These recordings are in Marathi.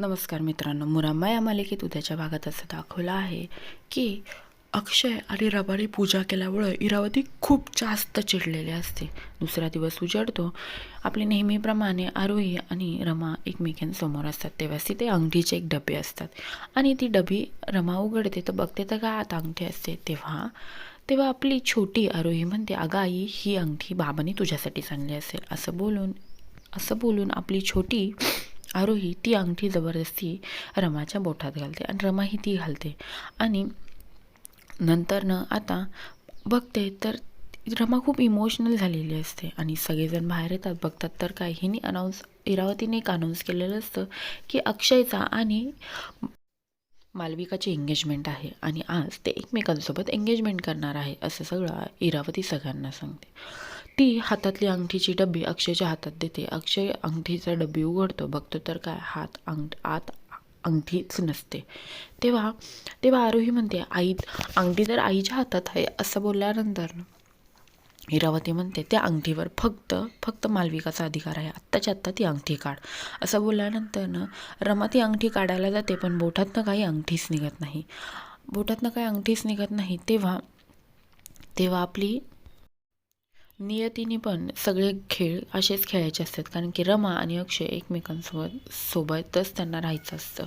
नमस्कार मित्रांनो मुरांबा या मालिकेत उद्याच्या भागात असं दाखवलं आहे की अक्षय आणि रबाने पूजा केल्यामुळं इरावती खूप जास्त चिडलेली असते. दुसरा दिवस उजडतो. आपले नेहमीप्रमाणे आरोही आणि रमा एकमेकांसमोर असतात. तेव्हाच तिथे अंगठीचे एक डबे असतात. आणि ती डबी रमा उघडते तर बघते तर काय आत अंगठी असते. तेव्हा तेव्हा आपली छोटी आरोही म्हणते अगं आई ही अंगठी बाबांनी तुझ्यासाठी आणली असेल. असं बोलून असं बोलून आपली छोटी आरोही ती अंगठी जबरदस्ती रमाच्या बोठात घालते आणि रमा ही ती घालते. आणि नंतरनं आता बघते तर रमा खूप इमोशनल झालेली असते. आणि सगळेजण बाहेर येतात बघतात तर काय हिने अनाऊन्स इरावतीने एक अनाऊन्स केलेलं असतं की अक्षयचा आणि मालविकाची एंगेजमेंट आहे. आणि आज ते एकमेकांसोबत एंगेजमेंट करणार आहे असं सगळं इरावती सगळ्यांना सांगते. ती हातातली अंगठीची डबी अक्षयच्या हातात देते. अक्षय अंगठीचा डबी उघडतो. बघतो तर काय? हात अंग आत अंगठीच नसते. तेव्हा तेव्हा आरोही म्हणते आई अंगठी तर आईच्या हातात आहे असं बोलल्यानंतर इरावती म्हणते त्या अंगठीवर फक्त फक्त मालविकाचा अधिकार आहे. आत्ताच्या आत्ता ती अंगठी काढ. असं बोलल्यानंतर रमा ती अंगठी काढायला जाते पण बोटातनं काही अंगठीच निघत नाही. बोटातनं काही अंगठीच निघत नाही. तेव्हा तेव्हा आपली नियतीने पण सगळे खेळ असेच खेळायचे असतात. कारण की रमा आणि अक्षय एकमेकांसोबत सोबतच त्यांना राहायचं असतं.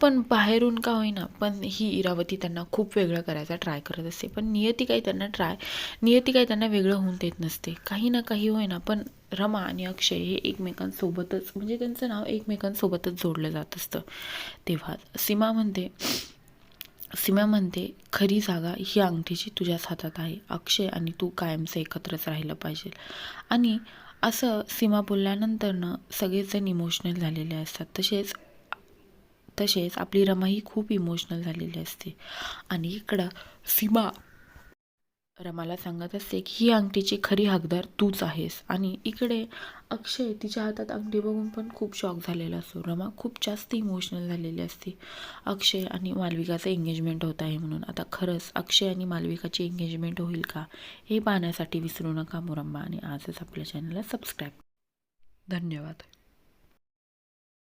पण बाहेरून का होईना पण ही इरावती त्यांना खूप वेगळं करायचा ट्राय करत असते. पण नियती काही त्यांना ट्राय नियती काही त्यांना वेगळं होऊन देत नसते. काही ना काही होईना पण रमा आणि अक्षय हे एकमेकांसोबतच म्हणजे त्यांचं नाव एकमेकांसोबतच जोडलं जात असतं. तेव्हा सीमा म्हणते सीमा म्हणते खरी जागा ही अंगठीची तुझ्याच हातात आहे. अक्षय आणि तू कायमचं एकत्रच राहिलं पाहिजे. आणि असं सीमा बोलल्यानंतरनं सगळेजण इमोशनल झालेले असतात. तसेच तसेच आपली रमाही खूप इमोशनल झालेली असते. आणि इकडं सीमा रमाला सांगत असते की ही अंगठीची खरी हकदार तूच आहेस. आणि इकडे अक्षय तिच्या हातात अंगठी बघून पण खूप शॉक झालेला असतो. रमा खूप जास्त इमोशनल झालेली असते. अक्षय आणि मालविकाचं एंगेजमेंट होत आहे म्हणून. आता खरंच अक्षय आणि मालविकाची एंगेजमेंट होईल का हे पाहण्यासाठी विसरू नका मुरंबा आणि आजच आपल्या चॅनलला सबस्क्राईब धन्यवाद.